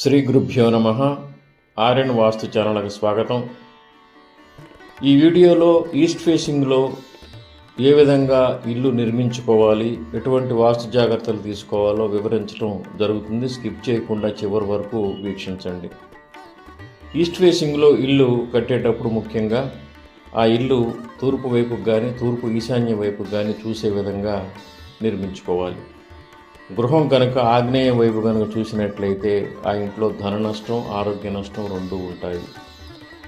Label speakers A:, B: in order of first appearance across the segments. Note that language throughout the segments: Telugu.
A: శ్రీ గురుభ్యో నమ. ఆర్యన్ వాస్తు ఛానల్కి స్వాగతం. ఈ వీడియోలో ఈస్ట్ ఫేసింగ్లో ఏ విధంగా ఇల్లు నిర్మించుకోవాలి ఎటువంటి వాస్తు జాగ్రత్తలు తీసుకోవాలో వివరించడం జరుగుతుంది. స్కిప్ చేయకుండా చివరి వరకు వీక్షించండి. ఈస్ట్ ఫేసింగ్లో ఇల్లు కట్టేటప్పుడు ముఖ్యంగా ఆ ఇల్లు తూర్పు వైపుకు కానీ తూర్పు ఈశాన్య వైపుకు కానీ చూసే విధంగా నిర్మించుకోవాలి. గృహం కనుక ఆగ్నేయ వైపు కనుక చూసినట్లయితే ఆ ఇంట్లో ధన నష్టం ఆరోగ్య నష్టం రెండు ఉంటాయి.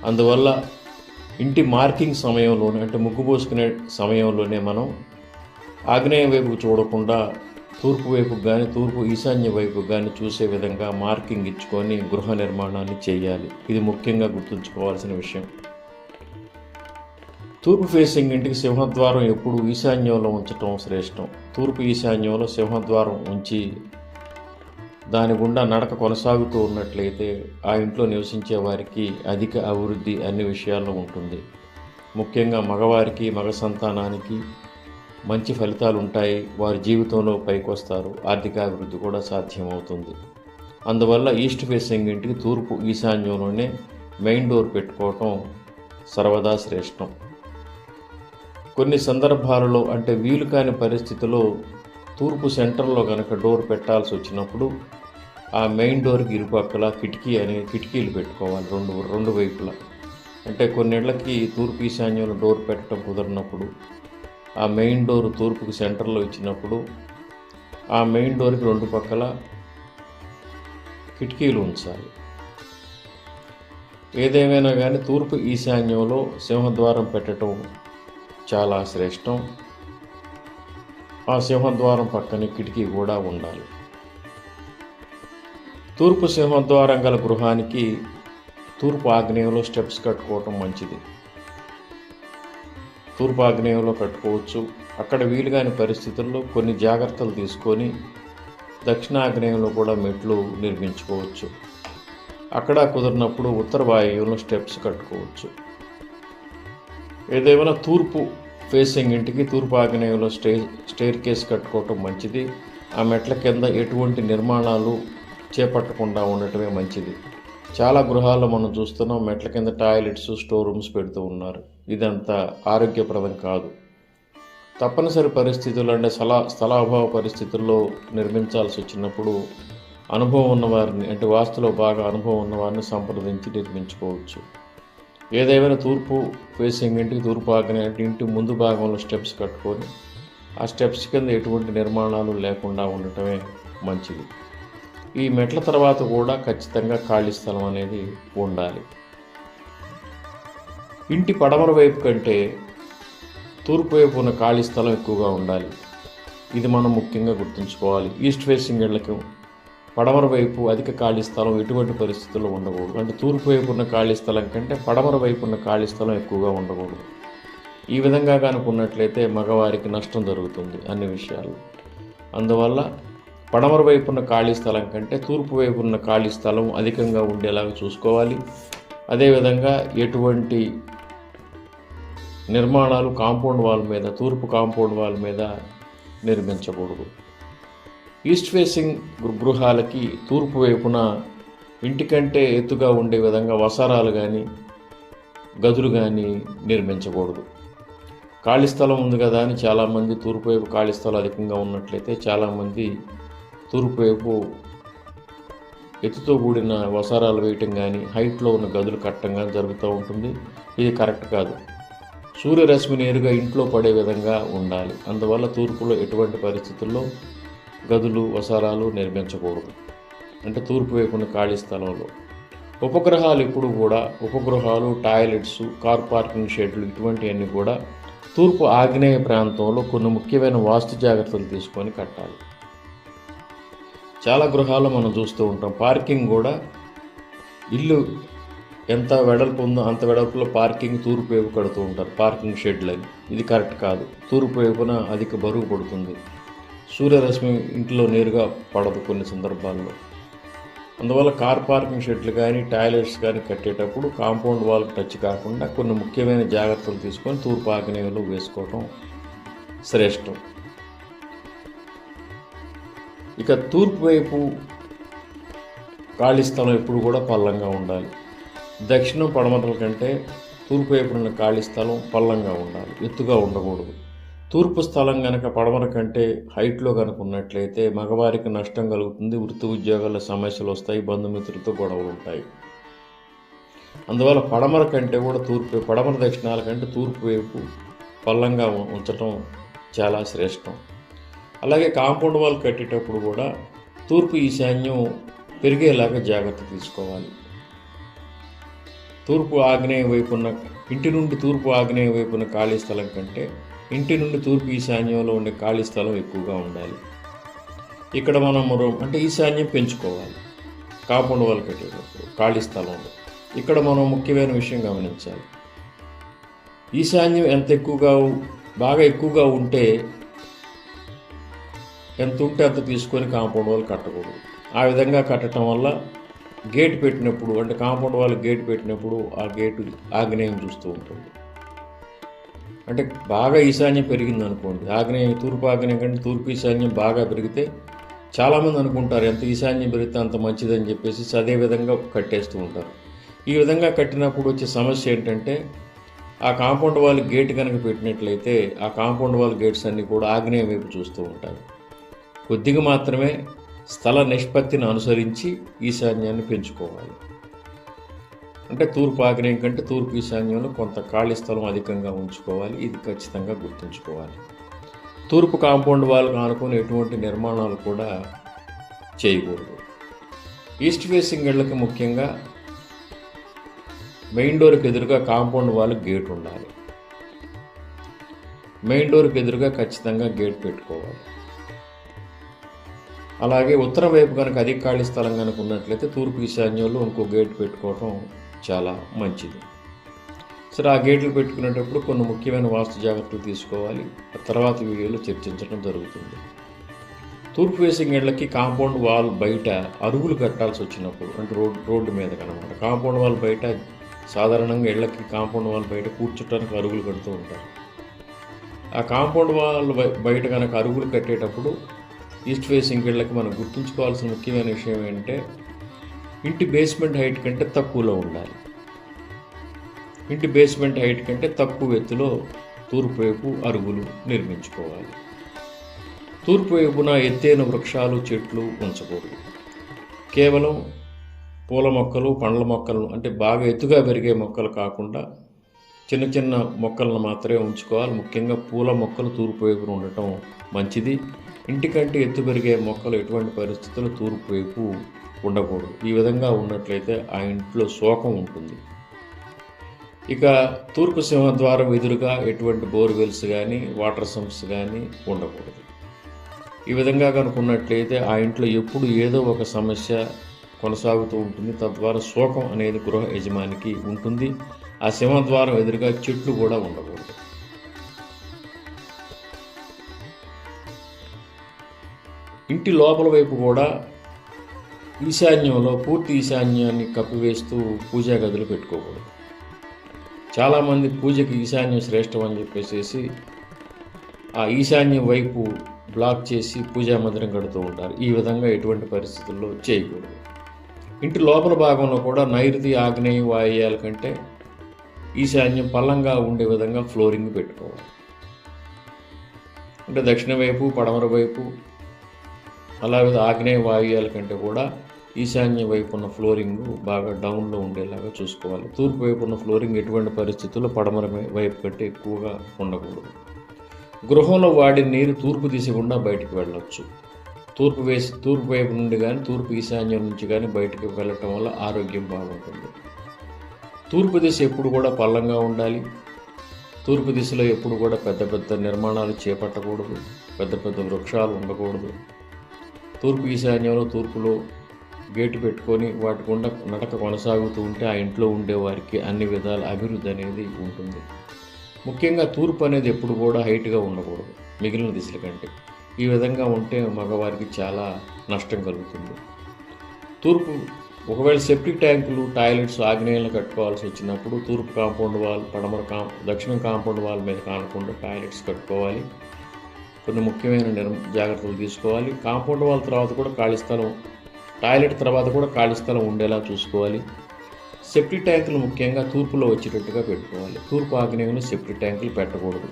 A: అందువల్ల ఇంటి మార్కింగ్ సమయంలోనే అంటే ముగ్గు పోసుకునే సమయంలోనే మనం ఆగ్నేయ వైపు చూడకుండా తూర్పు వైపు కానీ తూర్పు ఈశాన్య వైపు కానీ చూసే విధంగా మార్కింగ్ ఇచ్చుకొని గృహ నిర్మాణాన్ని చేయాలి. ఇది ముఖ్యంగా గుర్తుంచుకోవాల్సిన విషయం. తూర్పు ఫేసింగ్ ఇంటికి సింహద్వారం ఎప్పుడు ఈశాన్యంలో ఉంచటం శ్రేష్టం. తూర్పు ఈశాన్యంలో సింహద్వారం ఉంచి దాని గుండా నడక కొనసాగుతూ ఉన్నట్లయితే ఆ ఇంట్లో నివసించే వారికి అధిక అభివృద్ధి అన్ని విషయాల్లో ఉంటుంది. ముఖ్యంగా మగవారికి మగ సంతానానికి మంచి ఫలితాలు ఉంటాయి. వారి జీవితంలో పైకి వస్తారు ఆర్థికాభివృద్ధి కూడా సాధ్యమవుతుంది. అందువల్ల ఈస్ట్ ఫేసింగ్ ఇంటికి తూర్పు ఈశాన్యంలోనే మెయిన్ డోర్ పెట్టుకోవటం సర్వదా శ్రేష్టం. కొన్ని సందర్భాలలో అంటే వీలు కాని పరిస్థితిలో తూర్పు సెంటర్లో కనుక డోర్ పెట్టాల్సి వచ్చినప్పుడు ఆ మెయిన్ డోర్కి ఇరుపక్కల కిటికీ అనే కిటికీలు పెట్టుకోవాలి రెండు రెండు వైపులా. అంటే కొన్నిళ్ళకి తూర్పు ఈశాన్యంలో డోర్ పెట్టడం కుదరినప్పుడు ఆ మెయిన్ డోర్ తూర్పుకి సెంటర్లో ఇచ్చినప్పుడు ఆ మెయిన్ డోర్కి రెండు పక్కల కిటికీలు ఉంచాలి. ఏదేమైనా కానీ తూర్పు ఈశాన్యంలో సింహద్వారం పెట్టడం చాలా శ్రేష్టం. ఆ సింహద్వారం పక్కనే కిటికీ కూడా ఉండాలి. తూర్పు సింహద్వారం గల గృహానికి తూర్పు ఆగ్నేయంలో స్టెప్స్ కట్టుకోవటం మంచిది. తూర్పు ఆగ్నేయంలో కట్టుకోవచ్చు. అక్కడ వీలుగాని పరిస్థితుల్లో కొన్ని జాగ్రత్తలు తీసుకొని దక్షిణాగ్నేయంలో కూడా మెట్లు నిర్మించుకోవచ్చు. అక్కడ కుదిరినప్పుడు ఉత్తర వాయువులో స్టెప్స్ కట్టుకోవచ్చు. ఏదేమైనా తూర్పు ఫేసింగ్ ఇంటికి తూర్పు ఆగ్నేయంలో స్టే స్టేర్ కేస్ కట్టుకోవటం మంచిది. ఆ మెట్ల కింద ఎటువంటి నిర్మాణాలు చేపట్టకుండా ఉండటమే మంచిది. చాలా గృహాల్లో మనం చూస్తున్నాం మెట్ల కింద టాయిలెట్స్ స్టోర్ రూమ్స్ పెడుతూ ఉన్నారు. ఇదంతా ఆరోగ్యప్రదం కాదు. తప్పనిసరి పరిస్థితులు అంటే స్థల స్థలాభావ పరిస్థితుల్లో నిర్మించాల్సి వచ్చినప్పుడు అనుభవం ఉన్నవారిని అంటే వాస్తులో బాగా అనుభవం ఉన్నవారిని సంప్రదించి నిర్మించుకోవచ్చు. ఏదేమైనా తూర్పు ఫేసింగ్ ఇంటికి తూర్పు ఆగ్నే ఇంటి ముందు భాగంలో స్టెప్స్ కట్టుకొని ఆ స్టెప్స్ కింద ఎటువంటి నిర్మాణాలు లేకుండా ఉండటమే మంచిది. ఈ మెట్ల తర్వాత కూడా ఖచ్చితంగా ఖాళీ స్థలం అనేది ఉండాలి. ఇంటి పడమర వైపు కంటే తూర్పు వైపు ఉన్న ఖాళీ స్థలం ఎక్కువగా ఉండాలి. ఇది మనం ముఖ్యంగా గుర్తుంచుకోవాలి. ఈస్ట్ ఫేసింగ్ ఇళ్ళకు పడమర వైపు అధిక ఖాళీ స్థలం ఎటువంటి పరిస్థితుల్లో ఉండకూడదు. అంటే తూర్పు వైపు ఉన్న ఖాళీ స్థలం కంటే పడమర వైపు ఉన్న ఖాళీ స్థలం ఎక్కువగా ఉండకూడదు. ఈ విధంగా కనుకున్నట్లయితే మగవారికి నష్టం జరుగుతుంది అన్ని విషయాలు అందువల్ల పడమర వైపు ఉన్న ఖాళీ స్థలం కంటే తూర్పు వైపు ఉన్న ఖాళీ స్థలం అధికంగా ఉండేలాగా చూసుకోవాలి. అదేవిధంగా ఎటువంటి నిర్మాణాలు కాంపౌండ్ వాల్ మీద తూర్పు కాంపౌండ్ వాల్ మీద నిర్మించకూడదు. ఈస్ట్ ఫేసింగ్ గృహాలకి తూర్పు వైపున ఇంటికంటే ఎత్తుగా ఉండే విధంగా వసారాలు కానీ గదులు కానీ నిర్మించకూడదు. ఖాళీ స్థలం ఉంది కదా అని చాలామంది తూర్పు వైపు ఖాళీ స్థలం అధికంగా ఉన్నట్లయితే చాలామంది తూర్పు వైపు ఎత్తుతో కూడిన వసారాలు వేయటం కానీ హైట్లో ఉన్న గదులు కట్టడం కానీ జరుగుతూ ఉంటుంది. ఇది కరెక్ట్ కాదు. సూర్యరశ్మి నేరుగా ఇంట్లో పడే విధంగా ఉండాలి. అందువల్ల తూర్పులో ఎటువంటి పరిస్థితుల్లో గదులు వసారాలు నిర్మించకూడదు. అంటే తూర్పు వైపున ఖాళీ స్థలంలో. ఉపగ్రహాలు ఇప్పుడు కూడా ఉపగ్రహాలు టాయిలెట్స్ కార్ పార్కింగ్ షెడ్లు ఇటువంటివన్నీ కూడా తూర్పు ఆగ్నేయ ప్రాంతంలో కొన్ని ముఖ్యమైన వాస్తు జాగ్రత్తలు తీసుకొని కట్టాలి. చాలా గృహాలు మనం చూస్తూ ఉంటాం. పార్కింగ్ కూడా ఇల్లు ఎంత వెడల్పు ఉందో అంత వెడల్పులో పార్కింగ్ తూర్పు వైపు కడుతూ ఉంటారు. పార్కింగ్ షెడ్లు అని ఇది కరెక్ట్ కాదు. తూర్పు వైపున అధిక బరువు పడుతుంది. సూర్యరశ్మి ఇంట్లో నేరుగా పడదు కొన్ని సందర్భాల్లో. అందువల్ల కార్ పార్కింగ్ షెడ్లు కానీ టాయిలెట్స్ కానీ కట్టేటప్పుడు కాంపౌండ్ వాల్కి టచ్ కాకుండా కొన్ని ముఖ్యమైన జాగ్రత్తలు తీసుకొని తూర్పు ఆగ్నేయంలో వేసుకోవటం శ్రేష్టం. ఇక తూర్పు వైపు ఖాళీ స్థలం ఎప్పుడు కూడా పల్లంగా ఉండాలి. దక్షిణం పడమటల కంటే తూర్పు వైపు ఉన్న ఖాళీ స్థలం పల్లంగా ఉండాలి. ఎత్తుగా ఉండకూడదు. తూర్పు స్థలం కనుక పడమర కంటే హైట్లో కనుక ఉన్నట్లయితే మగవారికి నష్టం కలుగుతుంది వృత్తి ఉద్యోగాల సమస్యలు వస్తాయి బంధుమిత్రులతో గొడవలు ఉంటాయి. అందువల్ల పడమర కంటే కూడా తూర్పు పడమర దక్షిణాల కంటే తూర్పు వైపు పల్లంగా ఉంచటం చాలా శ్రేష్టం. అలాగే కాంపౌండ్ వాల్ కట్టేటప్పుడు కూడా తూర్పు ఈశాన్యం పెరిగేలాగా జాగ్రత్త తీసుకోవాలి. తూర్పు ఆగ్నేయ వైపున్న ఇంటి నుండి తూర్పు ఆగ్నేయ వైపున ఖాళీ స్థలం కంటే ఇంటి నుండి తూర్పు ఈశాన్యంలో ఉండే ఖాళీ స్థలం ఎక్కువగా ఉండాలి. ఇక్కడ మనం మరో అంటే ఈశాన్యం పెంచుకోవాలి. కాంపౌండ్ వాల్ కట్టేటప్పుడు ఖాళీ స్థలంలో ఇక్కడ మనం ముఖ్యమైన విషయం గమనించాలి. ఈశాన్యం ఎంత ఎక్కువగా బాగా ఎక్కువగా ఉంటే ఎంత ఉంటే అంత తీసుకొని కాంపౌండ్ వాల్ కట్టకూడదు. ఆ విధంగా కట్టడం వల్ల గేట్ పెట్టినప్పుడు అంటే కాంపౌండ్ వాల్ గేట్ పెట్టినప్పుడు ఆ గేటు ఆగ్నేయం చూస్తూ ఉంటుంది. అంటే బాగా ఈశాన్యం పెరిగింది అనుకోండి. ఆగ్నేయం తూర్పు ఆగ్నేయం కంటే తూర్పు ఈశాన్యం బాగా పెరిగితే చాలామంది అనుకుంటారు ఎంత ఈశాన్యం పెరిగితే అంత మంచిదని చెప్పేసి అదే విధంగా కట్టేస్తూ ఉంటారు. ఈ విధంగా కట్టినప్పుడు వచ్చే సమస్య ఏంటంటే ఆ కాంపౌండ్ వాల్ గేట్ కనుక పెట్టినట్లయితే ఆ కాంపౌండ్ వాల్ గేట్స్ అన్నీ కూడా ఆగ్నేయం వైపు చూస్తూ ఉంటారు కొద్దిగా మాత్రమే స్థల నిష్పత్తిని అనుసరించి ఈశాన్యాన్ని పెంచుకోవాలి. అంటే తూర్పు ఆగ్నేయం కంటే తూర్పు ఈశాన్యంలో కొంత ఖాళీ స్థలం అధికంగా ఉంచుకోవాలి. ఇది ఖచ్చితంగా గుర్తుంచుకోవాలి. తూర్పు కాంపౌండ్ వాళ్ళకు ఆనుకొని ఎటువంటి నిర్మాణాలు కూడా చేయకూడదు. ఈస్ట్ ఫేసింగ్ ఇళ్ళకి ముఖ్యంగా మెయిన్ డోర్కి ఎదురుగా కాంపౌండ్ వాల్ గేట్ ఉండాలి. మెయిన్ డోర్కి ఎదురుగా ఖచ్చితంగా గేట్ పెట్టుకోవాలి. అలాగే ఉత్తరం వైపు కనుక అధిక ఖాళీ స్థలం కనుక ఉన్నట్లయితే తూర్పు ఈశాన్యంలో ఇంకో గేట్ పెట్టుకోవటం చాలా మంచిది. సరే ఆ గేట్లు పెట్టుకునేటప్పుడు కొన్ని ముఖ్యమైన వాస్తు జాగ్రత్తలు తీసుకోవాలి. ఆ తర్వాత వీడియోలో చర్చించడం జరుగుతుంది. తూర్పు ఫేసింగ్ ఇళ్ళకి కాంపౌండ్ వాల్ బయట అరుగులు కట్టాల్సి వచ్చినప్పుడు అంటే రోడ్ రోడ్డు మీద కనమాట. కాంపౌండ్ వాల్ బయట సాధారణంగా ఇళ్ళకి కాంపౌండ్ వాల్ బయట కూర్చోటానికి అరుగులు కడుతూ ఉంటారు. ఆ కాంపౌండ్ వాల్ బయట కనుక అరుగులు కట్టేటప్పుడు ఈస్ట్ ఫేసింగ్ ఇళ్ళకి మనం గుర్తుంచుకోవాల్సిన ముఖ్యమైన విషయం ఏంటంటే ఇంటి బేస్మెంట్ హైట్ కంటే తక్కువలో ఉండాలి. ఇంటి బేస్మెంట్ హైట్ కంటే తక్కువ ఎత్తులో తూర్పు వైపు అరుగులు నిర్మించుకోవాలి. తూర్పు వైపున ఎత్తైన వృక్షాలు చెట్లు ఉంచకూడదు. కేవలం పూల మొక్కలు పండ్ల మొక్కలు అంటే బాగా ఎత్తుగా పెరిగే మొక్కలు కాకుండా చిన్న చిన్న మొక్కలను మాత్రమే ఉంచుకోవాలి. ముఖ్యంగా పూల మొక్కలు తూర్పు వైపున ఉండటం మంచిది. ఇంటికంటే ఎత్తు పెరిగే మొక్కలు ఎటువంటి పరిస్థితుల్లో తూర్పు వైపు ఉండకూడదు. ఈ విధంగా ఉన్నట్లయితే ఆ ఇంట్లో శోకం ఉంటుంది. ఇక తూర్పు సింహద్వారం ఎదురుగా ఎటువంటి బోర్వెల్స్ కానీ వాటర్ సంప్స్ కానీ ఉండకూడదు. ఈ విధంగా కనుకున్నట్లయితే ఆ ఇంట్లో ఎప్పుడు ఏదో ఒక సమస్య కొనసాగుతూ ఉంటుంది. తద్వారా శోకం అనేది గృహ యజమానికి ఉంటుంది. ఆ సింహద్వారం ఎదురుగా చెట్లు కూడా ఉండకూడదు. ఇంటి లోపల వైపు కూడా ఈశాన్యంలో పూర్తి ఈశాన్యాన్ని కప్పివేస్తూ పూజా గదులు పెట్టుకోకూడదు. చాలామంది పూజకి ఈశాన్యం శ్రేష్టం అని చెప్పేసి ఆ ఈశాన్యం వైపు బ్లాక్ చేసి పూజా మందిరం కడుతూ ఉంటారు. ఈ విధంగా ఎటువంటి పరిస్థితుల్లో చేయకూడదు. ఇంటి లోపల భాగంలో కూడా నైరుతి ఆగ్నేయ వాయుయాల కంటే ఈశాన్యం పల్లంగా ఉండే విధంగా ఫ్లోరింగ్ పెట్టుకోవాలి. అంటే దక్షిణ వైపు పడమర వైపు అలాగే ఆగ్నేయ వాయుయాల కంటే కూడా ఈశాన్య వైపు ఉన్న ఫ్లోరింగ్ బాగా డౌన్లో ఉండేలాగా చూసుకోవాలి. తూర్పు వైపు ఉన్న ఫ్లోరింగ్ ఎటువంటి పరిస్థితుల్లో పడమర వైపు కంటే ఎక్కువగా ఉండకూడదు. గృహంలో వాడిన నీరు తూర్పు దిశ గుండా బయటికి వెళ్ళవచ్చు తూర్పు వేసి తూర్పు వైపు నుండి కానీ తూర్పు ఈశాన్యం నుంచి కానీ బయటికి వెళ్ళటం వల్ల ఆరోగ్యం బాగుంటుంది. తూర్పు దిశ ఎప్పుడు కూడా పల్లంగా ఉండాలి. తూర్పు దిశలో ఎప్పుడు కూడా పెద్ద పెద్ద నిర్మాణాలు చేపట్టకూడదు. పెద్ద పెద్ద వృక్షాలు ఉండకూడదు. తూర్పు ఈశాన్యంలో తూర్పులో గేటు పెట్టుకొని వాటి గుండా నడక కొనసాగుతూ ఉంటే ఆ ఇంట్లో ఉండే వారికి అన్ని విధాల అభివృద్ధి అనేది ఉంటుంది. ముఖ్యంగా తూర్పు అనేది ఎప్పుడు కూడా హైట్గా ఉండకూడదు మిగిలిన దిశల కంటే. ఈ విధంగా ఉంటే మగవారికి చాలా నష్టం కలుగుతుంది. తూర్పు ఒకవేళ సెప్టిక్ ట్యాంకులు టాయిలెట్స్ ఆగ్నేయంలో కట్టుకోవాల్సి వచ్చినప్పుడు తూర్పు కాంపౌండ్ వాల్ పడమర కాం దక్షిణం కాంపౌండ్ వాల్ మీద కానకుండా టాయిలెట్స్ కట్టుకోవాలి. కొన్ని ముఖ్యమైన నిర్మ జాగ్రత్తలు తీసుకోవాలి. కాంపౌండ్ వాల్ తర్వాత కూడా ఖాళీ స్థలం టాయిలెట్ తర్వాత కూడా ఖాళీ స్థలం ఉండేలా చూసుకోవాలి. సెప్టీ ట్యాంకులు ముఖ్యంగా తూర్పులో వచ్చేటట్టుగా పెట్టుకోవాలి. తూర్పు ఆగ్నేయంలో సెప్టీ ట్యాంకులు పెట్టకూడదు.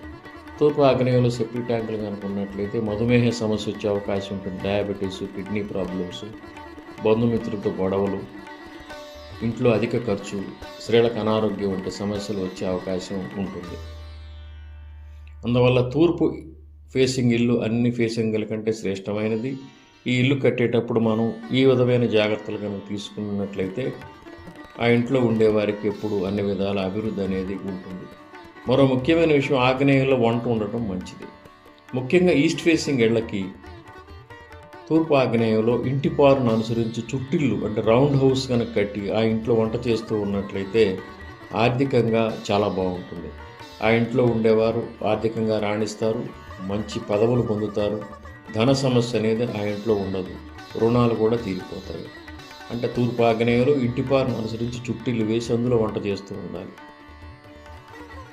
A: తూర్పు ఆగ్నేయంలో సెప్టీ ట్యాంకులు కనుకున్నట్లయితే మధుమేహ సమస్య వచ్చే అవకాశం ఉంటుంది. డయాబెటీస్ కిడ్నీ ప్రాబ్లమ్స్ బంధుమిత్రులతో గొడవలు ఇంట్లో అధిక ఖర్చు స్త్రీలకు అనారోగ్యం వంటి సమస్యలు వచ్చే అవకాశం ఉంటుంది. అందువల్ల తూర్పు ఫేసింగ్ ఇల్లు అన్ని ఫేసింగ్ల కంటే శ్రేష్టమైనది. ఈ ఇల్లు కట్టేటప్పుడు మనం ఈ విధమైన జాగ్రత్తలు కనుక తీసుకున్నట్లయితే ఆ ఇంట్లో ఉండేవారికి ఎప్పుడు అన్ని విధాల అభివృద్ధి అనేది ఉంటుంది. మరో ముఖ్యమైన విషయం ఆగ్నేయంలో వంట ఉండటం మంచిది. ముఖ్యంగా ఈస్ట్ ఫేసింగ్ ఇళ్ళకి తూర్పు ఆగ్నేయంలో ఇంటి పారును అనుసరించి చుట్టిల్లు అంటే రౌండ్ హౌస్ కనుక కట్టి ఆ ఇంట్లో వంట చేస్తూ ఉన్నట్లయితే ఆర్థికంగా చాలా బాగుంటుంది. ఆ ఇంట్లో ఉండేవారు ఆర్థికంగా రాణిస్తారు మంచి పదవులు పొందుతారు ధన సమస్య అనేది ఆ ఇంట్లో ఉండదు. రుణాలు కూడా తీరిపోతాయి. అంటే తూర్పు ఆగ్నేయులు ఇంటి పారును అనుసరించి చుట్టిల్లు వేసి అందులో వంట చేస్తూ ఉండాలి.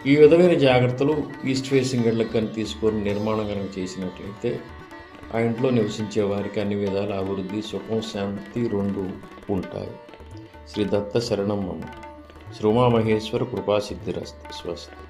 A: ఈ విధమైన జాగ్రత్తలు ఈస్ట్ ఫేసింగ్ ఇళ్ళకి కానీ తీసుకొని నిర్మాణం కనుక చేసినట్లయితే ఆ ఇంట్లో నివసించే వారికి అన్ని విధాల అభివృద్ధి సుఖం శాంతి రెండు ఉంటాయి. శ్రీ దత్త శరణం మమ మహేశ్వర ఉమామహేశ్వర స్వస్తి.